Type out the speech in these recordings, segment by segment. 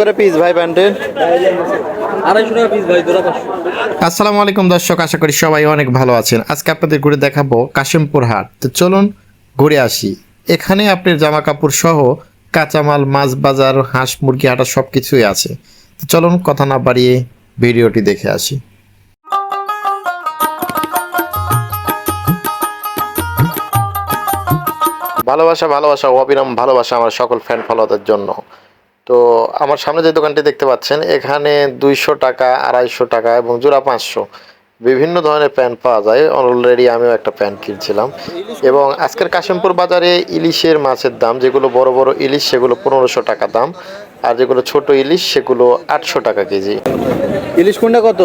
করে পিস ভাই প্যান্টের? আসসালামু আলাইকুম দর্শক আশা করি সবাই অনেক ভালো আছেন। আজকে আপনাদের ঘুরে দেখাবো কাশিমপুর হাট। তো চলুন ঘুরে আসি। এখানে আপনার জামা কাপড় সহ কাঁচামাল মাছ বাজার হাঁস মুরগি হাটা সব কিছুই আছে। তো চলুন কথা না বাড়িয়ে ভিডিওটি দেখে আসি। ভালোবাসা ভালোবাসা অবিরাম ভালোবাসা আমার সকল ফ্যান ফলোদের জন্য। তো আমার সামনে যে দোকানটি দেখতে পাচ্ছেন, এখানে দুইশো টাকা, আড়াইশো টাকা এবং জোড়া পাঁচশো বিভিন্ন ধরনের প্যান্ট পাওয়া যায়। অলরেডি আমিও একটা প্যান্ট কিনছিলাম। এবং আজকের কাশিমপুর বাজারে ইলিশের মাছের দাম, যেগুলো বড় বড় ইলিশ, সেগুলো পনেরোশো টাকা দাম। আর যেগুলো ছোট ইলিশ, সেগুলো আটশো টাকা কেজি। ইলিশ কোনটা কত?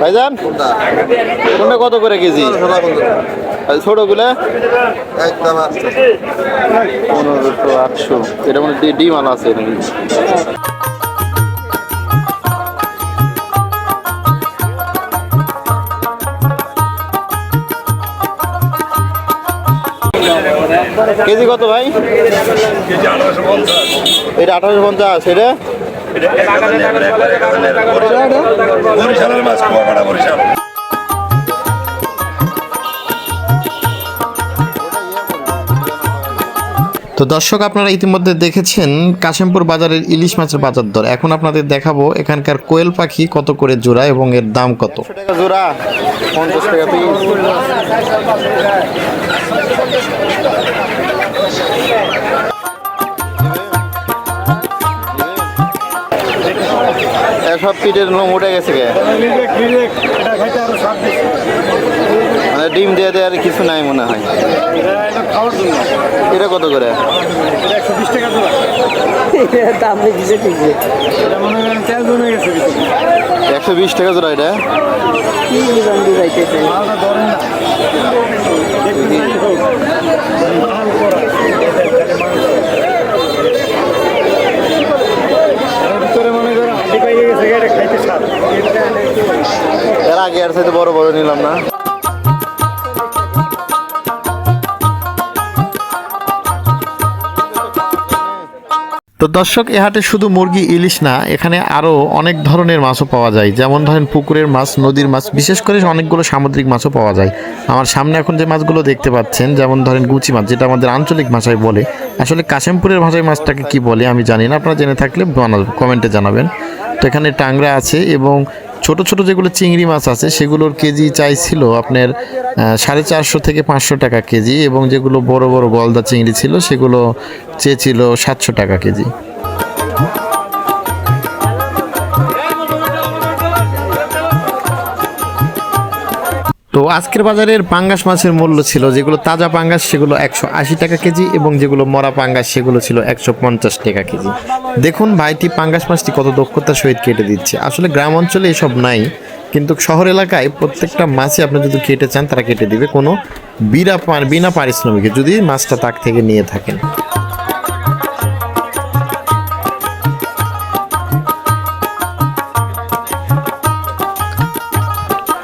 ভাইজান কোনটা কত করে কেজি? আর ছোটগুলা? পনেরোশো আটশো। এটা মানে ডি- ডিম আলা আছে নাকি? কেজি কত ভাই? এটা আঠারোশো পঞ্চাশ এটা? বরিশালের মাছ কুয়াকাটা বরিশাল তো দর্শক আপনারা ইতিমধ্যে দেখেছেন কাশিমপুর বাজারের ইলিশ মাছের বাজার দর। এখন আপনাদের দেখাবো এখানকার কোয়েল পাখি কত করে জোড়া এবং এর দাম কত। টাকা জোড়া পঞ্চাশ টাকা সব পিঠের লোম উঠে গেছে গে ডিম দিয়ে দেওয়ার আর কিছু নাই মনে হয়। এটা কত করে? দাম দিছে ঠিক একশো বিশ টাকা জোড়া এটা? দিয়ে এর আগে আর সাথে বড় বড় নিলাম না। তো দর্শক, এ হাটে শুধু মুরগি, ইলিশ না, এখানে আরও অনেক ধরনের মাছও পাওয়া যায়। যেমন ধরেন পুকুরের মাছ, নদীর মাছ, বিশেষ করে অনেকগুলো সামুদ্রিক মাছও পাওয়া যায়। আমার সামনে এখন যে মাছগুলো দেখতে পাচ্ছেন, যেমন ধরেন গুচি মাছ, যেটা আমাদের আঞ্চলিক ভাষায় বলে। আসলে কাশেমপুরের ভাষায় মাছটাকে কি বলে, আমি জানি না, আপনারা জেনে থাকলে কমেন্টে জানাবেন। তো এখানে টাংরা আছে এবং ছোট ছোট যেগুলো চিংড়ি মাছ আছে, সেগুলোর কেজি চাইছিল আপনার সাড়ে চারশো থেকে পাঁচশো টাকা কেজি এবং যেগুলো বড় বড় গলদা চিংড়ি ছিল, সেগুলো চেয়েছিল সাতশো টাকা কেজি। তো আজকের বাজারের পাঙ্গাস মাছের মূল্য ছিল, যেগুলো তাজা পাঙ্গাস, সেগুলো একশো আশি টাকা কেজি এবং যেগুলো মরা পাঙ্গাস, সেগুলো ছিল একশো পঞ্চাশ টাকা কেজি। দেখুন ভাইটি, পাঙ্গাস মাছটি কত দক্ষতার সহিত কেটে দিচ্ছে। আসলে গ্রাম অঞ্চলে এসব নাই, কিন্তু শহর এলাকায় প্রত্যেকটা মাছই আপনি যদি কেটে চান, তারা কেটে দিবে। কোনো বিনা বিনা পারিশ্রমিকে যদি মাছটা তাক থেকে নিয়ে থাকেন।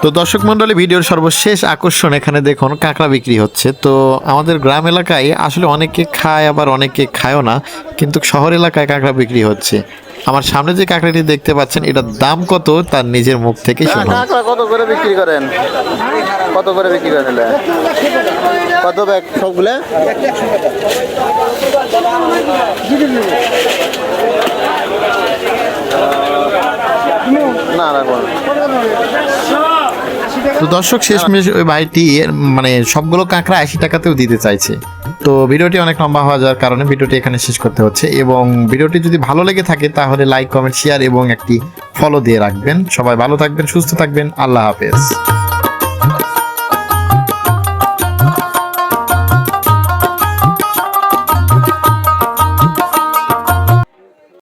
তো দর্শক মন্ডলী ভিডিওর সর্বশেষ আকর্ষণ এখানে দেখুন কাঁকড়া বিক্রি হচ্ছে। তো আমাদের গ্রাম এলাকায় আসলে অনেকে খায় আবার অনেকে খায়ও না কিন্তু শহর এলাকায় কাঁকড়া বিক্রি হচ্ছে। আমার সামনে যে কাঁকড়াটি দেখতে পাচ্ছেন এটার দাম কত? তার নিজের মুখ থেকে শুনুন। কাঁকড়া কত করে বিক্রি করেন? কত করে বিক্রি করেন কত ব্যাগ সবগুলো? না রাখব না। তো দর্শক, শেষমেশ ওই ভাইটি মানে সবগুলো কাঁকড়া আশি টাকাতেও দিতে চাইছে। তো ভিডিওটি অনেক লম্বা হওয়া যাওয়ার কারণে ভিডিওটি এখানে শেষ করতে হচ্ছে এবং ভিডিওটি যদি ভালো লেগে থাকে, তাহলে লাইক, কমেন্ট শেয়ার এবং একটি ফলো দিয়ে রাখবেন। সবাই ভালো থাকবেন, সুস্থ থাকবেন। আল্লাহ হাফেজ।